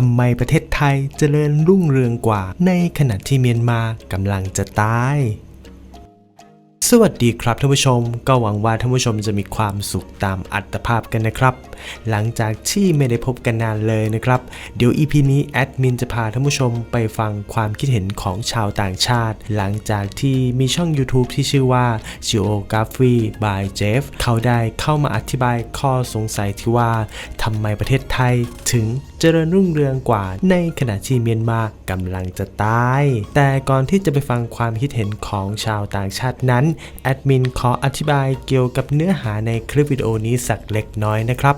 ทำไมประเทศไทยเจริญรุ่งเรืองกว่า ในขณะที่เมียนมากำลังจะตาย สวัสดีครับท่านผู้ชม ก็หวังว่าท่านผู้ชมจะมีความสุขตามอัตภาพกันนะครับ หลังจากที่ไม่ได้พบกันนานเลยนะครับ เดี๋ยว EP นี้แอดมินจะพาท่านผู้ชมไปฟังความคิดเห็นของชาวต่างชาติ หลังจากที่มีช่อง YouTube ที่ชื่อว่า Geography by Jeff เขาได้เข้ามาอธิบายข้อสงสัยที่ว่าทำไมประเทศไทยถึงเจริญรุ่งเรืองกว่าในขณะที่เมียนมากำลังจะตาย แต่ก่อนที่จะไปฟังความคิดเห็นของชาวต่างชาตินั้นแอดมินขออธิบายเกี่ยวกับเนื้อหาในคลิปวิดีโอนี้สักเล็กน้อยนะครับ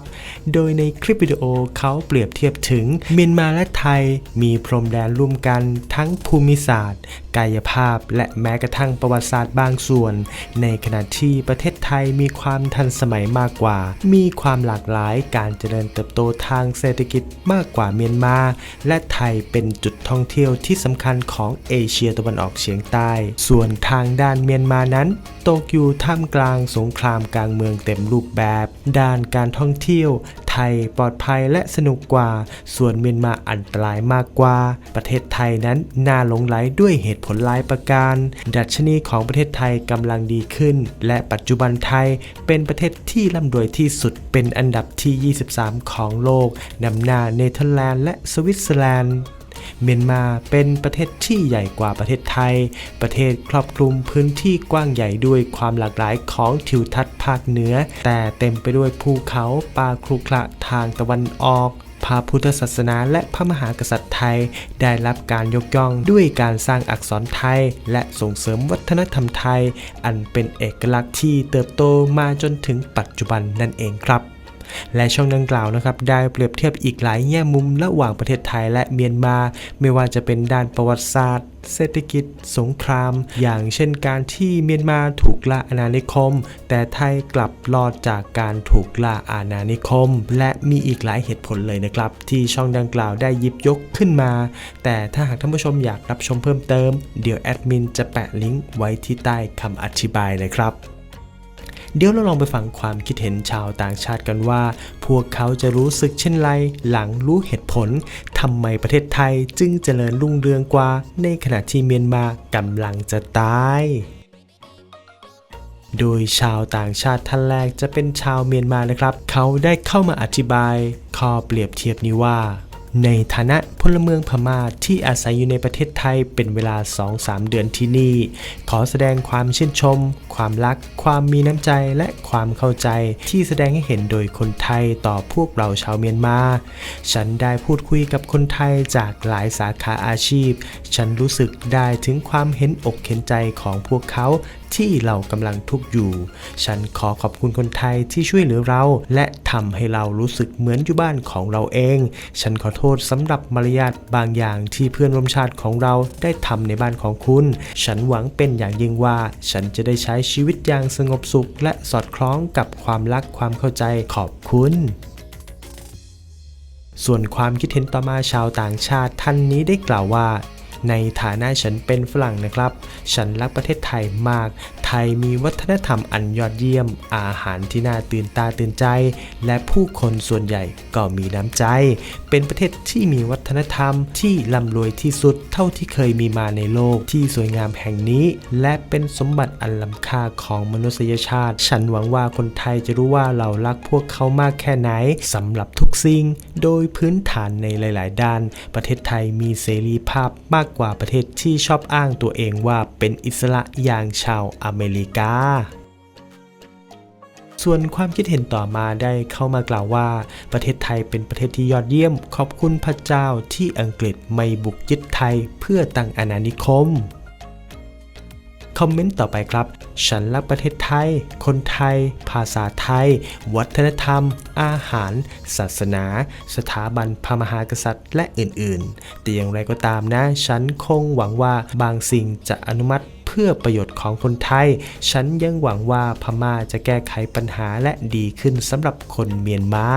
โดยในคลิปวิดีโอเขาเปรียบเทียบถึงเมียนมาและไทยมีพรมแดนร่วมกันทั้งภูมิศาสตร์ กายภาพ และแม้กระทั่งประวัติศาสตร์บางส่วน ในขณะที่ประเทศไทยมีความทันสมัยมากกว่า มีความหลากหลายการเจริญเติบโตทางเศรษฐกิจมากกว่าเมียนมา และไทยเป็นจุดท่องเที่ยวที่สำคัญของเอเชียตะวันออกเฉียงใต้ ส่วนทางด้านเมียนมานั้นตกอยู่ท่ามกลางสงครามกลางเมืองเต็มรูปแบบ ด้านการท่องเที่ยว ไทยปลอดภัยและสนุกกว่า ส่วนเมียนมาอันตรายมากกว่า ประเทศไทยนั้นน่าหลงไหลด้วยเหตุผลหลายประการ ดัชนีของประเทศไทยกำลังดีขึ้น และปัจจุบันไทยเป็นประเทศที่ร่ำรวยที่สุดเป็นอันดับที่ 23 ของโลกนำหน้าเนเธอร์แลนด์และสวิตเซอร์แลนด์ เมียนมาเป็นประเทศที่ใหญ่กว่าประเทศไทย ประเทศครอบคลุมพื้นที่กว้างใหญ่ด้วยความหลากหลายของทิวทัศน์ภาคเหนือ แต่เต็มไปด้วยภูเขาป่าครุขระทางตะวันออกพระพุทธศาสนาและพระมหากษัตริย์ไทย ได้รับการยกย่องด้วยการสร้างอักษรไทย และส่งเสริมวัฒนธรรมไทย อันเป็นเอกลักษณ์ที่เติบโตมาจนถึงปัจจุบันนั่นเองครับ และช่องดังกล่าวนะครับได้เปรียบเทียบอีกหลายแง่มุมระหว่างประเทศไทยและเมียนมา ไม่ว่าจะเป็นด้านประวัติศาสตร์ เศรษฐกิจ สงคราม อย่างเช่นการที่เมียนมาถูกล่าอาณานิคม แต่ไทยกลับรอดจากการถูกล่าอาณานิคม และมีอีกหลายเหตุผลเลยนะครับ ที่ช่องดังกล่าวได้ยิบยกขึ้นมา แต่ถ้าหากท่านผู้ชมอยากรับชมเพิ่มเติม เดี๋ยวแอดมินจะแปะลิงก์ไว้ที่ใต้คำอธิบายเลยครับ เดี๋ยวเราลองไปฟังความคิดเห็นชาวต่างชาติกันว่า พวกเขาจะรู้สึกเช่นไร หลังรู้เหตุผลทำไมประเทศไทยจึงเจริญรุ่งเรืองกว่า ในขณะที่เมียนมากำลังจะตายโดยชาวต่างชาติท่านแรกจะเป็นชาวเมียนมานะครับ เขาได้เข้ามาอธิบายข้อเปรียบเทียบนี้ว่า ในฐานะพลเมืองพม่าที่อาศัยอยู่ในประเทศไทยเป็นเวลา 2-3 เดือนที่นี่ ขอแสดงความชื่นชม ความรัก ความมีน้ำใจและความเข้าใจที่แสดงให้เห็นโดยคนไทยต่อพวกเราชาวเมียนมา ฉันได้พูดคุยกับคนไทยจากหลายสาขาอาชีพ ฉันรู้สึกได้ถึงความเห็นอกเห็นใจของพวกเขาที่เรากำลังทุกข์อยู่ ฉันขอขอบคุณคนไทยที่ช่วยเหลือเรา และทำให้เรารู้สึกเหมือนอยู่บ้านของเราเอง ฉันขอโทษสำหรับมารยาทบางอย่างที่เพื่อนร่วมชาติของเราได้ทำในบ้านของคุณ ฉันหวังเป็นอย่างยิ่งว่า ฉันจะได้ใช้ชีวิตอย่างสงบสุข และสอดคล้องกับความรักความเข้าใจขอบคุณส่วนความคิดเห็นต่อมาชาวต่างชาติท่านนี้ได้กล่าวว่า ในฐานะฉันเป็นฝรั่งนะครับ ฉันรักประเทศไทยมาก ไทยมีวัฒนธรรมอันยอดเยี่ยม อาหารที่น่าตื่นตาตื่นใจ และผู้คนส่วนใหญ่ก็มีน้ำใจ เป็นประเทศที่มีวัฒนธรรมที่ร่ำรวยที่สุดเท่าที่เคยมีมาในโลกที่สวยงามแห่งนี้ และเป็นสมบัติอันล้ำค่าของมนุษยชาติ ฉันหวังว่าคนไทยจะรู้ว่าเรารักพวกเขามากแค่ไหนสำหรับทุกสิ่ง โดยพื้นฐานในหลาย ๆ ด้าน ประเทศไทยมีเสรีภาพมากกว่าประเทศที่ชอบอ้างตัวเองว่าเป็นอิสระอย่างชาวอเมริกา ส่วนความคิดเห็นต่อมาได้เข้ามากล่าวว่า ประเทศไทยเป็นประเทศที่ยอดเยี่ยม ขอบคุณพระเจ้าที่อังกฤษไม่บุกยึดไทยเพื่อตั้งอาณานิคมคอมเมนต์ต่อไปครับ ฉันรักประเทศไทย คนไทย ภาษาไทย วัฒนธรรม อาหาร ศาสนา สถาบันพระมหากษัตริย์ และอื่นๆ แต่อย่างไรก็ตามนะ ฉันคงหวังว่าบางสิ่งจะอนุมัติ เพื่อประโยชน์ของคนไทย ฉันยังหวังว่าพม่าจะแก้ไขปัญหาและดีขึ้นสำหรับคนเมียนมา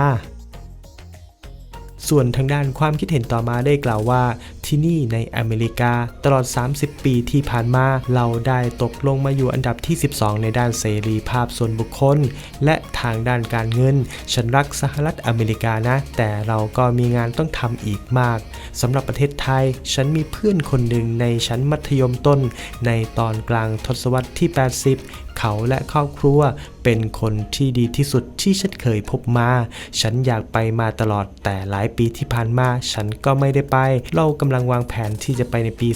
ส่วนทางด้านความคิดเห็นต่อมาได้กล่าวว่า ที่นี่ในอเมริกาตลอด 30 ปีที่ผ่านมา เราได้ตกลงมาอยู่อันดับที่ 12 ในด้านเสรีภาพส่วนบุคคล และทางด้านการเงิน ฉันรักสหรัฐอเมริกานะ แต่เราก็มีงานต้องทำอีกมากสำหรับประเทศไทย ฉันมีเพื่อนคนหนึ่งในชั้นมัธยมต้น ในตอนกลางทศวรรษที่ 80เขาและครอบครัวเป็นคนที่ดีที่สุดที่ฉันเคยพบมา ฉันอยากไปมาตลอดแต่หลายปีที่ผ่านมา ฉันก็ไม่ได้ไป เรากำลังวางแผนที่จะไปในปี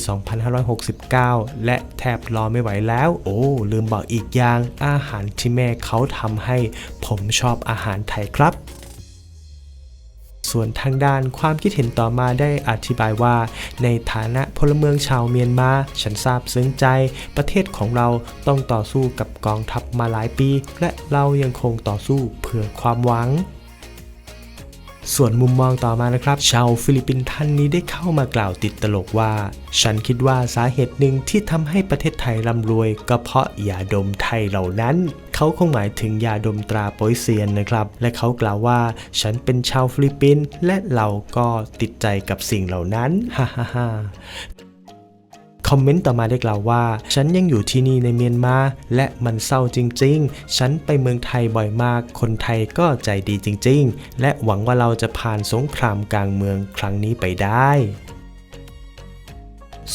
2569 และแทบรอไม่ไหวแล้ว โอ้ ลืมบอกอีกอย่าง อาหารที่แม่เขาทำให้ ผมชอบอาหารไทยครับ ส่วนทางด้านความคิดเห็นต่อมาได้อธิบายว่า ในฐานะพลเมืองชาวเมียนมา ฉันทราบซึ้งใจ ประเทศของเราต้องต่อสู้กับกองทัพมาหลายปี และเรายังคงต่อสู้เพื่อความหวังส่วนมุมมองต่อมานะครับ ชาวฟิลิปปินส์ท่านนี้ได้เข้ามากล่าวติดตลกว่า ฉันคิดว่าสาเหตุหนึ่งที่ทำให้ประเทศไทยร่ำรวย ก็เพราะยาดมไทยเหล่านั้น เขาคงหมายถึงยาดมตราโปยเซียนนะครับ และเขากล่าวว่า ฉันเป็นชาวฟิลิปปินส์และเราก็ติดใจกับสิ่งเหล่านั้นฮ่าฮ่าฮ่าคอมเมนต์ต่อมาได้กล่าวว่า ฉันยังอยู่ที่นี่ในเมียนมา และมันเศร้าจริง ๆ ฉันไปเมืองไทยบ่อยมาก คนไทยก็ใจดีจริง ๆ และหวังว่าเราจะผ่านสงครามกลางเมืองครั้งนี้ไปได้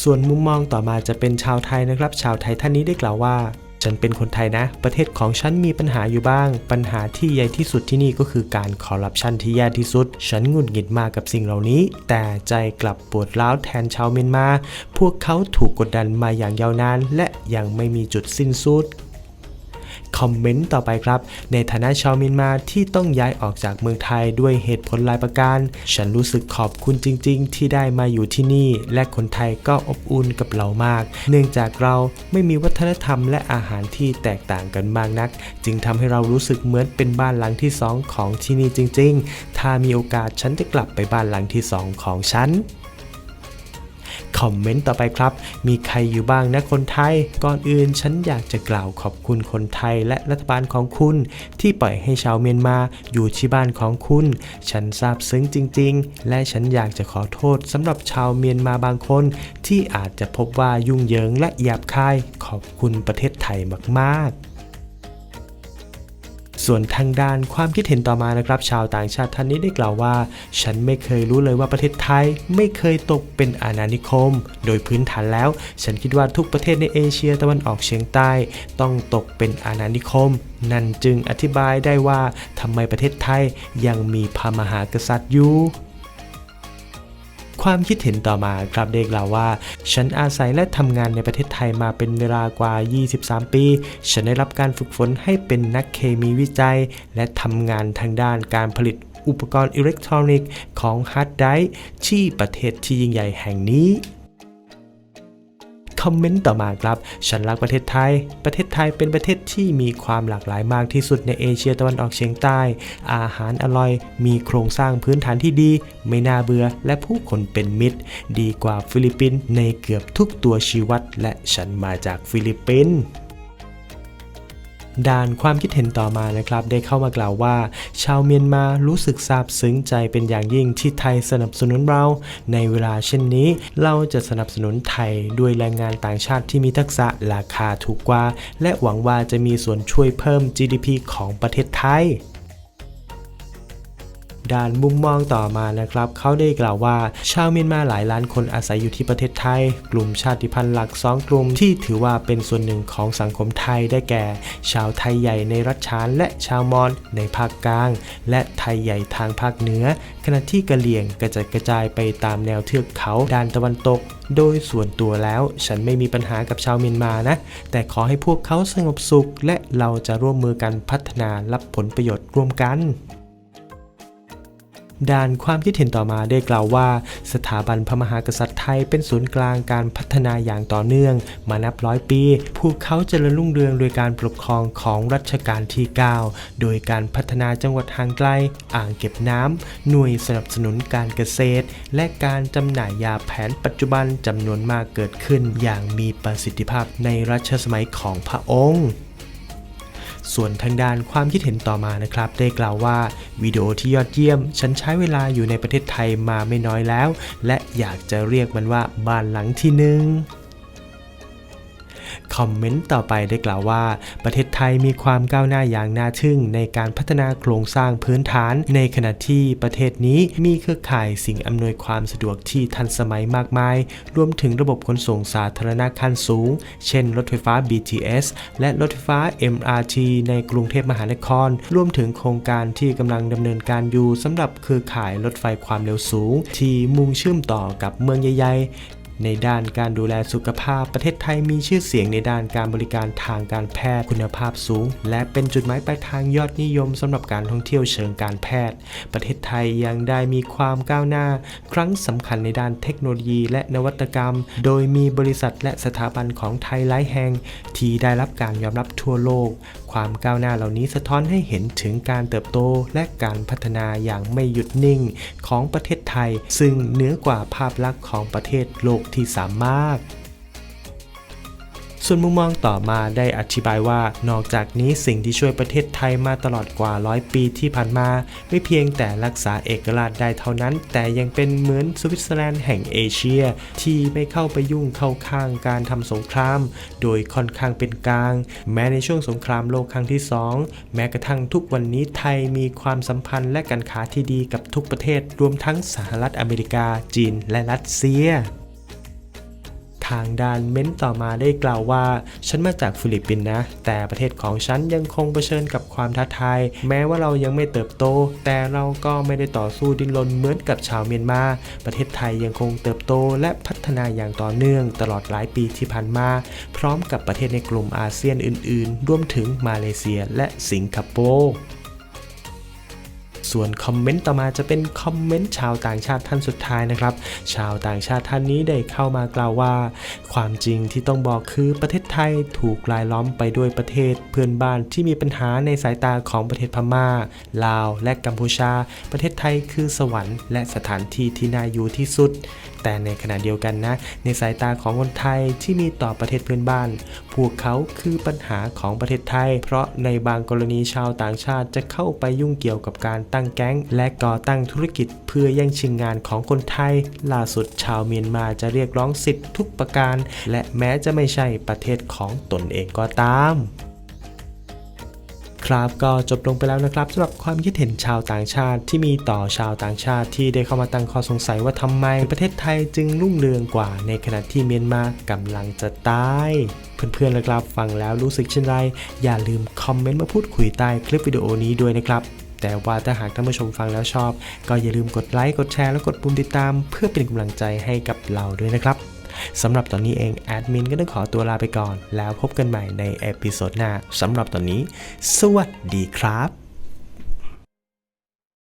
ส่วนมุมมองต่อมาจะเป็นชาวไทยนะครับ ชาวไทยท่านนี้ได้กล่าวว่า ฉันเป็นคนไทยนะ ประเทศของฉันมีปัญหาอยู่บ้าง ปัญหาที่ใหญ่ที่สุดที่นี่ก็คือการคอร์รัปชันที่แย่ที่สุด ฉันหงุดหงิดมากกับสิ่งเหล่านี้ แต่ใจกลับปวดร้าวแทนชาวเมียนมา พวกเขาถูกกดดันมาอย่างยาวนาน และยังไม่มีจุดสิ้นสุด คอมเมนต์ต่อไปครับ ในฐานะชาวมียนมาที่ต้องย้ายออกจากเมืองไทยด้วยเหตุผลหลายประการ ฉันรู้สึกขอบคุณจริง ๆ ที่ได้มาอยู่ที่นี่ และคนไทยก็อบอุ่นกับเรามาก เนื่องจากเราไม่มีวัฒนธรรมและอาหารที่แตกต่างกันมากนัก จึงทำให้เรารู้สึกเหมือนเป็นบ้านหลังที่สองของที่นี่จริง ๆ ถ้ามีโอกาสฉันจะกลับไปบ้านหลังที่สองของฉัน คอมเมนต์ต่อไปครับ มีใครอยู่บ้างนะคนไทย ก่อนอื่นฉันอยากจะกล่าวขอบคุณคนไทยและรัฐบาลของคุณ ที่ปล่อยให้ชาวเมียนมาอยู่ที่บ้านของคุณ ฉันซาบซึ้งจริง ๆ และฉันอยากจะขอโทษสำหรับชาวเมียนมาบางคน ที่อาจจะพบว่ายุ่งเหยิงและหยาบคาย ขอบคุณประเทศไทยมากๆ ส่วนทางด้านความคิดเห็นต่อมานะครับ ชาวต่างชาติท่านนี้ได้กล่าวว่า ฉันไม่เคยรู้เลยว่าประเทศไทยไม่เคยตกเป็นอาณานิคม โดยพื้นฐานแล้ว ฉันคิดว่าทุกประเทศในเอเชียตะวันออกเฉียงใต้ ต้องตกเป็นอาณานิคม นั่นจึงอธิบายได้ว่าทำไมประเทศไทยยังมีพระมหากษัตริย์อยู่ ความคิดเห็นต่อมาครับเด็กล่าวว่า ฉันอาศัยและทำงานในประเทศไทยมาเป็นเวลากว่า 23 ปี ฉันได้รับการฝึกฝนให้เป็นนักเคมีวิจัย และทำงานทางด้านการผลิตอุปกรณ์อิเล็กทรอนิกส์ของฮาร์ดไดรฟ์ที่ประเทศที่ยิ่งใหญ่แห่งนี้ คอมเมนต์ต่อมาครับ ฉันรักประเทศไทย ประเทศไทยเป็นประเทศที่มีความหลากหลายมากที่สุดในเอเชียตะวันออกเฉียงใต้ อาหารอร่อย มีโครงสร้างพื้นฐานที่ดี ไม่น่าเบื่อ และผู้คนเป็นมิตร ดีกว่าฟิลิปปินส์ในเกือบทุกตัวชีวัด และฉันมาจากฟิลิปปินส์ ด้านความคิดเห็นต่อมานะครับได้เข้ามากล่าวว่า ชาวเมียนมารู้สึกซาบซึ้งใจเป็นอย่างยิ่งที่ไทยสนับสนุนเรา ในเวลาเช่นนี้ เราจะสนับสนุนไทยด้วยแรงงานต่างชาติที่มีทักษะราคาถูกกว่า และหวังว่าจะมีส่วนช่วยเพิ่ม GDP ของประเทศไทย ด้านมุมมองต่อมานะครับ เขาได้กล่าวว่า ชาวเมียนมาหลายล้านคนอาศัยอยู่ที่ประเทศไทย กลุ่มชาติพันธุ์หลักสองกลุ่มที่ถือว่าเป็นส่วนหนึ่งของสังคมไทยได้แก่ ชาวไทยใหญ่ในรัฐฉานและชาวมอญในภาคกลาง และไทยใหญ่ทางภาคเหนือ ขณะที่กะเหรี่ยงกระจัดกระจายไปตามแนวเทือกเขาด้านตะวันตก โดยส่วนตัวแล้วฉันไม่มีปัญหากับชาวเมียนมานะ แต่ขอให้พวกเขาสงบสุข และเราจะร่วมมือกันพัฒนารับผลประโยชน์ร่วมกัน ด้านความคิดเห็นต่อมาได้กล่าวว่า สถาบันพระมหากษัตริย์ไทยเป็นศูนย์กลางการพัฒนาอย่างต่อเนื่อง มานับร้อยปีพวกเขาเจริญรุ่งเรืองโดยการปกครองของรัชกาลที่ 9 โดยการพัฒนาจังหวัดห่างไกล อ่างเก็บน้ำหน่วยสนับสนุนการเกษตร และการจำหน่ายยาแผนปัจจุบันจำนวนมากเกิดขึ้นอย่างมีประสิทธิภาพในรัชสมัยของพระองค์ ส่วนทางด้านความคิดเห็นต่อมานะครับ ได้กล่าวว่าวิดีโอที่ยอดเยี่ยม ฉันใช้เวลาอยู่ในประเทศไทยมาไม่น้อยแล้ว และอยากจะเรียกมันว่าบ้านหลังที่หนึ่ง คอมเมนต์ต่อไปได้กล่าวว่า ประเทศไทยมีความก้าวหน้าอย่างน่าทึ่ง ในการพัฒนาโครงสร้างพื้นฐาน ในขณะที่ประเทศนี้มีเครือข่ายสิ่งอำนวยความสะดวกที่ทันสมัยมากมาย รวมถึงระบบขนส่งสาธารณะขั้นสูง เช่น รถไฟฟ้า BTS และรถไฟฟ้า MRT ในกรุงเทพมหานคร รวมถึงโครงการที่กำลังดำเนินการอยู่สำหรับเครือข่ายรถไฟความเร็วสูง ที่มุ่งเชื่อมต่อกับเมืองใหญ่ๆ ในด้านการดูแลสุขภาพ ประเทศไทยมีชื่อเสียงในด้านการบริการทางการแพทย์คุณภาพสูง และเป็นจุดหมายปลายทางยอดนิยมสำหรับการท่องเที่ยวเชิงการแพทย์ ประเทศไทยยังได้มีความก้าวหน้า ครั้งสำคัญในด้านเทคโนโลยีและนวัตกรรม โดยมีบริษัทและสถาบันของไทยหลายแห่ง ที่ได้รับการยอมรับทั่วโลก ความก้าวหน้าเหล่านี้สะท้อนให้เห็นถึงการเติบโตและการพัฒนาอย่างไม่หยุดนิ่งของประเทศไทย ซึ่งเหนือกว่าภาพลักษณ์ของประเทศโลกที่สามารถส่วนมุมมองต่อมาได้อธิบายว่านอกจากนี้สิ่งที่ช่วยประเทศไทยมาตลอดกว่าร้อยปีที่ผ่านมา ไม่เพียงแต่รักษาเอกราชได้เท่านั้น แต่ยังเป็นเหมือนสวิตเซอร์แลนด์แห่งเอเชีย ที่ไม่เข้าไปยุ่งเข้าข้างการทำสงคราม โดยค่อนข้างเป็นกลาง แม้ในช่วงสงครามโลกครั้งที่สองแม้กระทั่งทุกวันนี้ไทยมีความสัมพันธ์และการค้าที่ดีกับทุกประเทศรวมทั้งสหรัฐอเมริกา จีนและรัสเซียางด้านเม้นต่อมาได้กล่าวว่า ฉันมาจากฟิลิปปินส์นะ แต่ประเทศของฉันยังคงเผชิญกับความท้าทาย แม้ว่าเรายังไม่เติบโต แต่เราก็ไม่ได้ต่อสู้ดิ้นรนเหมือนกับชาวเมียนมา ประเทศไทยยังคงเติบโตและพัฒนาอย่างต่อเนื่องตลอดหลายปีที่ผ่านมา พร้อมกับประเทศในกลุ่มอาเซียนอื่น ๆ รวมถึงมาเลเซียและสิงคโปร์ ส่วนคอมเมนต์ต่อมาจะเป็นคอมเมนต์ชาวต่างชาติท่านสุดท้ายนะครับ ชาวต่างชาติท่านนี้ได้เข้ามากล่าวว่า ความจริงที่ต้องบอกคือประเทศไทยถูกลายล้อมไปด้วยประเทศเพื่อนบ้านที่มีปัญหาในสายตาของประเทศพม่า ลาว และกัมพูชา ประเทศไทยคือสวรรค์และสถานที่ที่น่าอยู่ที่สุดแต่ในขณะเดียวกันนะ ในสายตาของคนไทยที่มีต่อประเทศเพื่อนบ้าน พวกเขาคือปัญหาของประเทศไทย เพราะในบางกรณีชาวต่างชาติจะเข้าไปยุ่งเกี่ยวกับการตั้งแก๊ง และก่อตั้งธุรกิจ เพื่อแย่งชิงงานของคนไทย ล่าสุดชาวเมียนมาจะเรียกร้องสิทธิ์ทุกประการ และแม้จะไม่ใช่ประเทศของตนเองก็ตาม ครับ ก็จบลงไปแล้วนะครับสำหรับความคิดเห็นชาวต่างชาติที่มีต่อชาวต่างชาติที่ได้เข้ามาตั้งข้อสงสัยว่าทำไมประเทศไทยจึงรุ่งเรืองกว่า ในขณะที่เมียนมากำลังจะตายเพื่อนๆนะครับฟังแล้วรู้สึกเช่นไร อย่าลืมคอมเมนต์มาพูดคุยใต้คลิปวิดีโอนี้ด้วยนะครับแต่ว่าถ้าหากท่านผู้ชมฟังแล้วชอบ ก็อย่าลืมกดไลค์กดแชร์และกดปุ่มติดตาม เพื่อเป็นกำลังใจให้กับเราด้วยนะครับ สำหรับตอนนี้เองแอดมินก็ต้องขอตัวลาไปก่อน แล้วพบกันใหม่ในเอพิโซดหน้าสำหรับตอนนี้ สวัสดีครับ